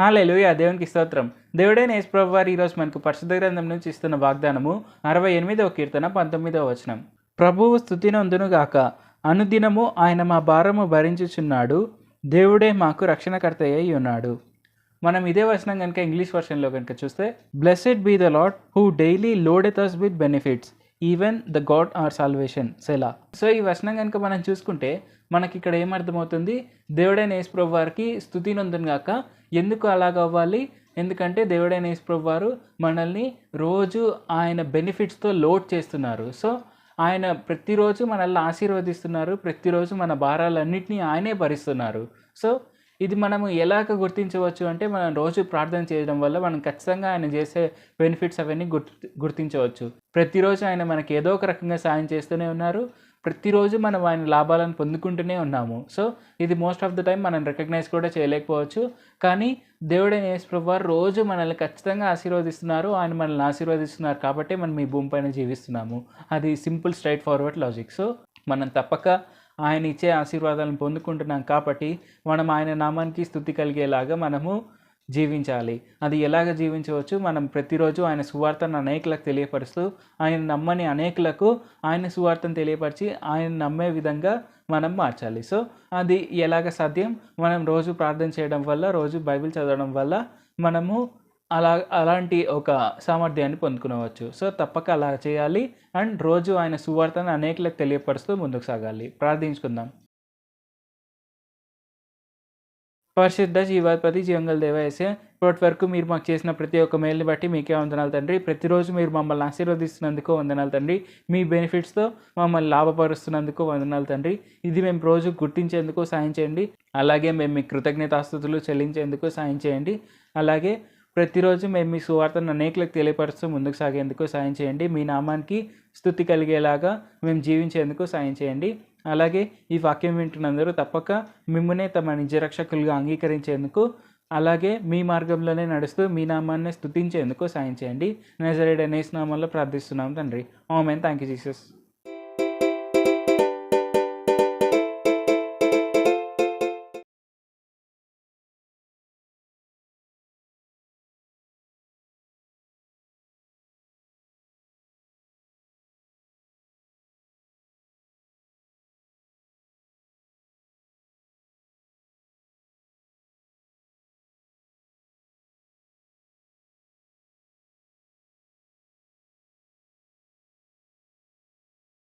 Hallelujah దేవునికి స్తోత్రం. దేవుడైన యేసుప్రభు వారు ఈరోజు మనకు పరిశుద్ధ గ్రంథం నుంచి ఇస్తున్న వాగ్దానము అరవై ఎనిమిదవ కీర్తన పంతొమ్మిదవ వచనం. ప్రభువు స్థుతినందును గాక అనుదినము ఆయన మా భారము భరించుచున్నాడు దేవుడే మాకు రక్షణకర్త అయి ఉన్నాడు. మనం ఇదే వచనం కనుక ఇంగ్లీష్ వర్షన్లో కనుక చూస్తే blessed be the Lord who daily loadeth us with benefits even the God our salvation Selah. So ఈ వచనం కనుక మనం చూసుకుంటే మనకి ఇక్కడ ఏమర్థమవుతుంది? దేవుడైన యేసుప్రభు వారికి స్థుతి నొందును గాక. ఎందుకు అలాగ అవ్వాలి? ఎందుకంటే దేవుడైన యేసుప్రభు వారు మనల్ని రోజు ఆయన బెనిఫిట్స్తో లోడ్ చేస్తున్నారు. సో ఆయన ప్రతిరోజు మనల్ని ఆశీర్వదిస్తున్నారు. ప్రతిరోజు మన భారాలన్నింటినీ ఆయనే భరిస్తున్నారు. సో ఇది మనము ఎలాగ గుర్తించవచ్చు అంటే మనం రోజు ప్రార్థన చేయడం వల్ల మనం ఖచ్చితంగా ఆయన చేసే బెనిఫిట్స్ అవన్నీ గుర్తు గుర్తించవచ్చు. ప్రతిరోజు ఆయన మనకి ఏదో ఒక రకంగా సాయం చేస్తూనే ఉన్నారు. ప్రతిరోజు మనం ఆయన లాభాలను పొందుకుంటూనే ఉన్నాము. సో ఇది మోస్ట్ ఆఫ్ ద టైం మనం రికగ్నైజ్ కూడా చేయలేకపోవచ్చు. కానీ దేవుడైన యేసుప్రభు రోజు మనల్ని ఖచ్చితంగా ఆశీర్వదిస్తున్నారు. ఆయన మనల్ని ఆశీర్వదిస్తున్నారు కాబట్టి మనం ఈ భూమిపైన జీవిస్తున్నాము. అది simple straightforward logic so మనం తప్పక ఆయన ఇచ్చే ఆశీర్వాదాలను పొందుకుంటున్నాం కాబట్టి మనం ఆయన నామానికి స్థుతి కలిగేలాగా మనము జీవించాలి. అది ఎలాగ జీవించవచ్చు? మనం ప్రతిరోజు ఆయన సువార్తను అనేకులకు తెలియపరుస్తూ ఆయన నమ్మని అనేకులకు ఆయన సువార్తను తెలియపరిచి ఆయన నమ్మే విధంగా మనం మార్చాలి. సో అది ఎలాగ సాధ్యం? మనం రోజు ప్రార్థన చేయడం వల్ల రోజు బైబిల్ చదవడం వల్ల మనము అలా అలాంటి ఒక సామర్థ్యాన్ని పొందుకునవచ్చు. సో తప్పక అలా చేయాలి. అండ్ రోజు ఆయన సువార్తను అనేకులకు తెలియపరుస్తూ ముందుకు సాగాలి. ప్రార్థించుకుందాం. పరిశుద్ధ జీవాధిపతి జీవంగల దేవయసే ఇప్పటి వరకు మీరు మాకు చేసిన ప్రతి ఒక్క మేల్ని బట్టి మీకే వందనాలు తండ్రి. ప్రతిరోజు మీరు మమ్మల్ని ఆశీర్వదిస్తున్నందుకు వందనాలు తండ్రి. మీ బెనిఫిట్స్తో మమ్మల్ని లాభపరుస్తున్నందుకు వందనాలు తండ్రి. ఇది మేము రోజు గుర్తించేందుకు సాయం చేయండి. అలాగే మేము మీ కృతజ్ఞతాస్థుతులు చెల్లించేందుకు సాయం చేయండి. అలాగే ప్రతిరోజు మేము మీ సువార్తను అనేకులకు తెలియపరుస్తూ ముందుకు సాగేందుకు సాయం చేయండి. మీ నామానికి స్థుతి కలిగేలాగా మేము జీవించేందుకు సాయం చేయండి. అలాగే ఈ వాక్యం వింటున్నందరూ తప్పక మిమ్మల్నే తమ నిజరక్షకులుగా అంగీకరించేందుకు అలాగే మీ మార్గంలోనే నడుస్తూ మీ నామాన్ని స్థుతించేందుకు సాయం చేయండి. నజరేడ్ అనేస్ నామంలో ప్రార్థిస్తున్నాం తండ్రి. ఆమెన్. Thank you Jesus.